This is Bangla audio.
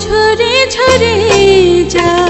ঝরে ঝরে যা